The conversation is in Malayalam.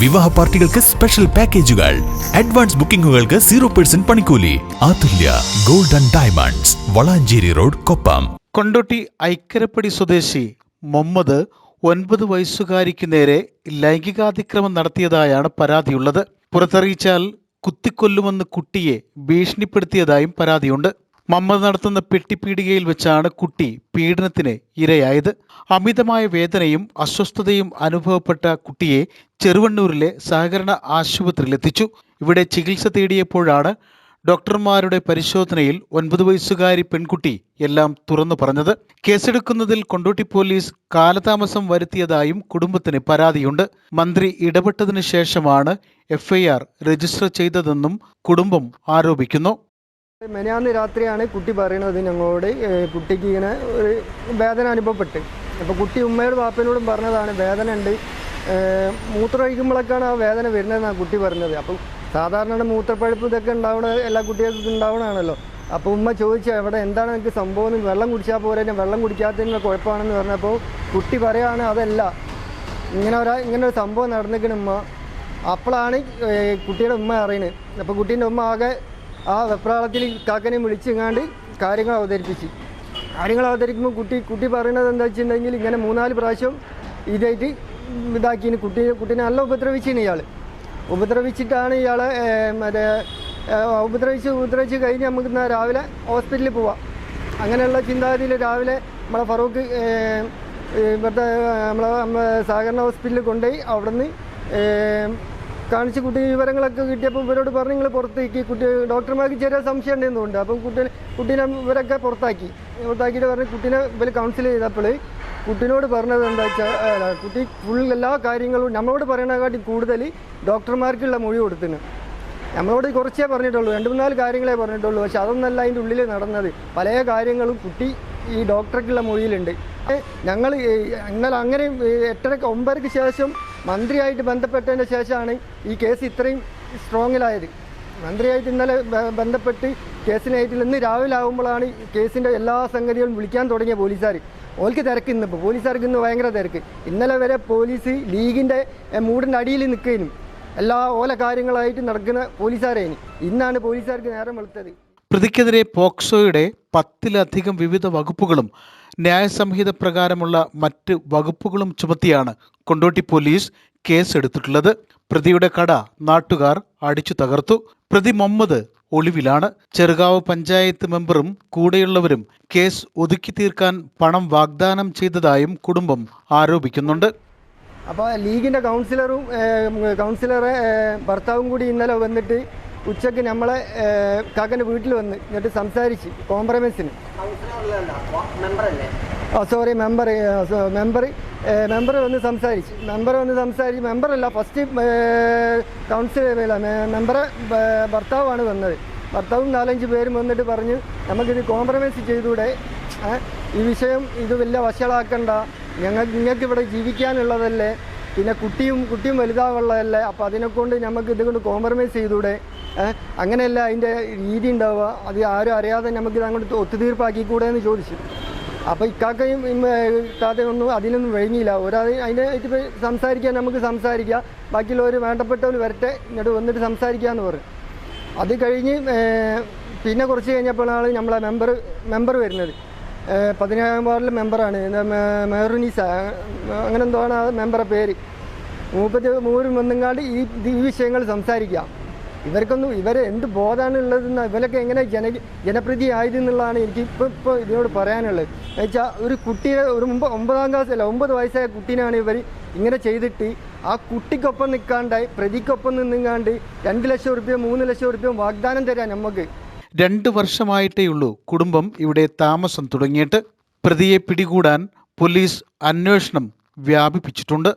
വിവാഹ പാർട്ടികൾക്ക് സ്പെഷ്യൽ പാക്കേജുകൾ അഡ്വാൻസ് ബുക്കിംഗുകൾക്ക് സീറോ പെർസെന്റ് പണിക്കൂലി. Athulya golden diamonds Valanchery road Koppam. Kondotty Aikkarappadi സ്വദേശി മുഹമ്മദ് ഒൻപത് വയസ്സുകാരിക്ക് നേരെ ലൈംഗികാതിക്രമം നടത്തിയതായാണ് പരാതിയുള്ളത്. പുറത്തറിയിച്ചാൽ കുത്തിക്കൊല്ലുമെന്ന് കുട്ടിയെ ഭീഷണിപ്പെടുത്തിയതായും പരാതിയുണ്ട്. മമ്മദ് നടത്തുന്ന പെട്ടിപ്പീടികയിൽ വെച്ചാണ് കുട്ടി പീഡനത്തിന് ഇരയായത്. അമിതമായ വേദനയും അസ്വസ്ഥതയും അനുഭവപ്പെട്ട കുട്ടിയെ ചെറുവണ്ണൂരിലെ സഹകരണ ആശുപത്രിയിലെത്തിച്ചു ഇവിടെ ചികിത്സ തേടിയപ്പോഴാണ് ഡോക്ടർമാരുടെ പരിശോധനയിൽ ഒൻപത് വയസ്സുകാരി പെൺകുട്ടി എല്ലാം തുറന്നു പറഞ്ഞത്. കേസെടുക്കുന്നതിൽ കൊണ്ടോട്ടി പോലീസ് കാലതാമസം വരുത്തിയതായും കുടുംബത്തിന് പരാതിയുണ്ട്. മന്ത്രി ഇടപെട്ടതിനു ശേഷമാണ് എഫ്ഐആർ രജിസ്റ്റർ ചെയ്തതെന്നും കുടുംബം ആരോപിക്കുന്നു. മെനയാന്ന് രാത്രിയാണ് കുട്ടി പറയണത് ഞങ്ങളോട് കുട്ടിക്ക് ഇങ്ങനെ ഒരു വേദന അനുഭവപ്പെട്ട്. അപ്പോൾ കുട്ടി ഉമ്മയോട് വാപ്പനോടും പറഞ്ഞതാണ് വേദന ഉണ്ട്. മൂത്രമൊഴിക്കുമ്പോഴൊക്കെയാണ് ആ വേദന വരുന്നതെന്നാണ് കുട്ടി പറഞ്ഞത്. അപ്പോൾ സാധാരണ മൂത്രപ്പഴുപ്പ് ഇതൊക്കെ ഉണ്ടാവണ എല്ലാ കുട്ടികൾക്കും ഉണ്ടാവണതാണല്ലോ. അപ്പോൾ ഉമ്മ ചോദിച്ചു എവിടെ? എന്താണ് എനിക്ക് സംഭവം? വെള്ളം കുടിച്ചാൽ പോരെ? ഞാൻ വെള്ളം കുടിക്കാത്തതിനുള്ള കുഴപ്പമാണെന്ന് പറഞ്ഞപ്പോൾ കുട്ടി പറയാണ് അതല്ല. ഇങ്ങനെ ഒരാ ഇങ്ങനെ ഒരു സംഭവം നടന്നിരിക്കണം ഉമ്മ. അപ്പോഴാണ് കുട്ടിയുടെ ഉമ്മ അറിയണത് അപ്പോൾ കുട്ടീന്റെ ഉമ്മ ആകെ ആ വെപ്രാളത്തിൽ കാക്കനെ വിളിച്ചെങ്ങാണ്ട് കാര്യങ്ങൾ അവതരിപ്പിച്ച്. കാര്യങ്ങൾ അവതരിക്കുമ്പോൾ കുട്ടി കുട്ടി പറയുന്നത് എന്താ വെച്ചിട്ടുണ്ടെങ്കിൽ ഇങ്ങനെ മൂന്നാൽ പ്രാവശ്യം ഇതായിട്ട് ഇതാക്കിന് കുട്ടി കുട്ടീനെ നല്ല ഉപദ്രവിച്ചിന് ഇയാൾ ഉപദ്രവിച്ചിട്ടാണ് ഇയാളെ മറ്റേ ഉപദ്രവിച്ച് ഉപദ്രവിച്ച് കഴിഞ്ഞ് നമുക്ക് രാവിലെ ഹോസ്പിറ്റലിൽ പോവാം. അങ്ങനെയുള്ള ചിന്താഗതിയിൽ രാവിലെ നമ്മളെ ഫറൂഖ് ഇവിടുത്തെ നമ്മളെ നമ്മളെ സഹകരണ ഹോസ്പിറ്റലിൽ കൊണ്ടുപോയി അവിടുന്ന് കാണിച്ച് കുട്ടി വിവരങ്ങളൊക്കെ കിട്ടിയപ്പോൾ ഇവരോട് പറഞ്ഞു നിങ്ങൾ പുറത്തേക്ക് കുട്ടി ഡോക്ടർമാർക്ക് ചെറിയ സംശയം ഉണ്ടെന്ന് അപ്പം കുട്ടി കുട്ടീനെ ഇവരൊക്കെ പുറത്താക്കി. പുറത്താക്കിയിട്ട് പറഞ്ഞ് കുട്ടീനെ ഇവർ കൗൺസിൽ ചെയ്തപ്പോൾ കുട്ടീനോട് പറഞ്ഞത് എന്താ വെച്ചാൽ കുട്ടി ഫുൾ എല്ലാ കാര്യങ്ങളും നമ്മളോട് പറയണേക്കാട്ടി കൂടുതൽ ഡോക്ടർമാർക്കുള്ള മൊഴി കൊടുത്തിന് നമ്മളോട് കുറച്ചേ പറഞ്ഞിട്ടുള്ളൂ രണ്ട് മൂന്നാൽ കാര്യങ്ങളെ പറഞ്ഞിട്ടുള്ളൂ പക്ഷെ അതൊന്നല്ല അതിന്റെ ഉള്ളിൽ നടന്നത്. പല കാര്യങ്ങളും കുട്ടി ഈ ഡോക്ടർക്കുള്ള മൊഴിയിലുണ്ട്. ഞങ്ങൾ എന്നാൽ അങ്ങനെ എട്ടരക്ക് ഒമ്പതരക്ക് ശേഷം മന്ത്രിയായിട്ട് ബന്ധപ്പെട്ടതിന് ശേഷമാണ് ഈ കേസ് ഇത്രയും സ്ട്രോങ്ങിലായത്. മന്ത്രിയായിട്ട് ഇന്നലെ ബന്ധപ്പെട്ട് കേസിനായിട്ട് ഇന്ന് രാവിലെ ആകുമ്പോഴാണ് കേസിന്റെ എല്ലാ സംഗതികളും വിളിക്കാൻ തുടങ്ങിയ പോലീസുകാർ. ഓൽക്ക് തിരക്ക് ഇന്നിപ്പോൾ പോലീസുകാർക്ക് ഇന്ന് ഭയങ്കര തിരക്ക്. ഇന്നലെ വരെ പോലീസ് ലീഗിന്റെ മൂടിന്റെ അടിയിൽ നിൽക്കുകയും എല്ലാ ഓല കാര്യങ്ങളായിട്ട് നടക്കുന്ന പോലീസുകാരേനി. ഇന്നാണ് പോലീസുകാർക്ക് നേരം വെളുത്തത്. പ്രതിക്കെതിരെ പോക്സോയുടെ പത്തിലധികം വിവിധ വകുപ്പുകളും ന്യായസംഹിത പ്രകാരമുള്ള മറ്റ് വകുപ്പുകളും ചുമത്തിയാണ് കൊണ്ടോട്ടി പോലീസ് കേസ് കേസെടുത്തിട്ടുള്ളത്. പ്രതിയുടെ കട നാട്ടുകാർ അടിച്ചു തകർത്തു. പ്രതി മുഹമ്മദ് ഒളിവിലാണ്. ചെറുകാവ് പഞ്ചായത്ത് മെമ്പറും കൂടെയുള്ളവരും കേസ് ഒതുക്കി തീർക്കാൻ പണം വാഗ്ദാനം ചെയ്തതായും കുടുംബം ആരോപിക്കുന്നുണ്ട്. അപ്പോൾ ലീഗിന്റെ കൗൺസിലറും കൗൺസിലറെ ഭർത്താവും കൂടി ഇന്നലെ വന്നിട്ട് ഉച്ചയ്ക്ക് നമ്മളെ കാക്കന്റെ വീട്ടിൽ വന്ന് എന്നിട്ട് സംസാരിച്ച് കോംപ്രമൈസിന് ആ സോറി മെമ്പർ മെമ്പർ മെമ്പർ വന്ന് സംസാരിച്ച്. മെമ്പർ വന്ന് സംസാരിച്ച് മെമ്പറല്ല ഫസ്റ്റ് കൗൺസിൽ മെമ്പറെ ഭർത്താവാണ് വന്നത്. ഭർത്താവും നാലഞ്ച് പേരും വന്നിട്ട് പറഞ്ഞ് നമുക്കിത് കോംപ്രമൈസ് ചെയ്തൂടെ? ഈ വിഷയം ഇത് വലിയ വഷളാക്കണ്ട. ഞങ്ങൾ നിങ്ങൾക്ക് ഇവിടെ ജീവിക്കാനുള്ളതല്ലേ? പിന്നെ കുട്ടിയും കുട്ടിയും വലുതാവുള്ളതല്ലേ അപ്പോൾ അതിനെക്കൊണ്ട് നമുക്ക് ഇതുകൊണ്ട് കോംപ്രമൈസ് ചെയ്തൂടെ? അങ്ങനെയല്ല അതിന്റെ രീതി ഉണ്ടാവുക. അത് ആരും അറിയാതെ നമുക്ക് ഇത് അങ്ങോട്ട് ഒത്തുതീർപ്പാക്കിക്കൂടെ എന്ന് ചോദിച്ചു. അപ്പോൾ ഇക്കാക്കയും ഒന്നും അതിനൊന്നും വഴങ്ങിയില്ല. ഒരാൾ അതിനെ പോയി സംസാരിക്കാൻ നമുക്ക് സംസാരിക്കാം. ബാക്കിയുള്ളവർ വേണ്ടപ്പെട്ടവർ വരട്ടെ എന്നിട്ട് വന്നിട്ട് സംസാരിക്കാമെന്ന് പറഞ്ഞു അത് കഴിഞ്ഞ് പിന്നെ കുറച്ച് കഴിഞ്ഞപ്പോഴാണ് നമ്മളെ മെമ്പർ മെമ്പർ വരുന്നത്. പതിനേഴാം വാർഡിലെ മെമ്പറാണ്. മെഹറുനീസ അങ്ങനെ എന്തോ ആ മെമ്പറെ പേര്. മൂപ്പത്തി മൂരും വന്നുങ്ങാണ്ട് ഈ ഈ വിഷയങ്ങൾ സംസാരിക്കാം. ഇവർക്കൊന്നും ഇവരെ എന്ത് ബോധമാണ് ഉള്ളതെന്ന് ഇവരൊക്കെ എങ്ങനെ ജന ജനപ്രീതി ആയതെന്നുള്ളതാണ് എനിക്ക് ഇപ്പോൾ ഇപ്പോൾ ഇതിനോട് പറയാനുള്ളത്. എന്നുവെച്ചാൽ ഒരു കുട്ടിയെ ഒരു മുമ്പ് ഒമ്പതാം ക്ലാസ് അല്ല ഒമ്പത് വയസ്സായ കുട്ടീനാണ് ഇവർ ഇങ്ങനെ ചെയ്തിട്ട് ആ കുട്ടിക്കൊപ്പം നിൽക്കാണ്ടായി പ്രതിക്കൊപ്പം നിന്നുങ്ങാണ്ട് രണ്ട് ലക്ഷം റുപ്യ മൂന്ന് ലക്ഷം റുപ്യ വാഗ്ദാനം തരാൻ നമുക്ക് രണ്ട് വർഷമായിട്ടേ ഉള്ളൂ കുടുംബം ഇവിടെ താമസം തുടങ്ങിയിട്ട് പ്രതിയെ പിടികൂടാൻ പോലീസ് അന്വേഷണം വ്യാപിപ്പിച്ചിട്ടുണ്ട്.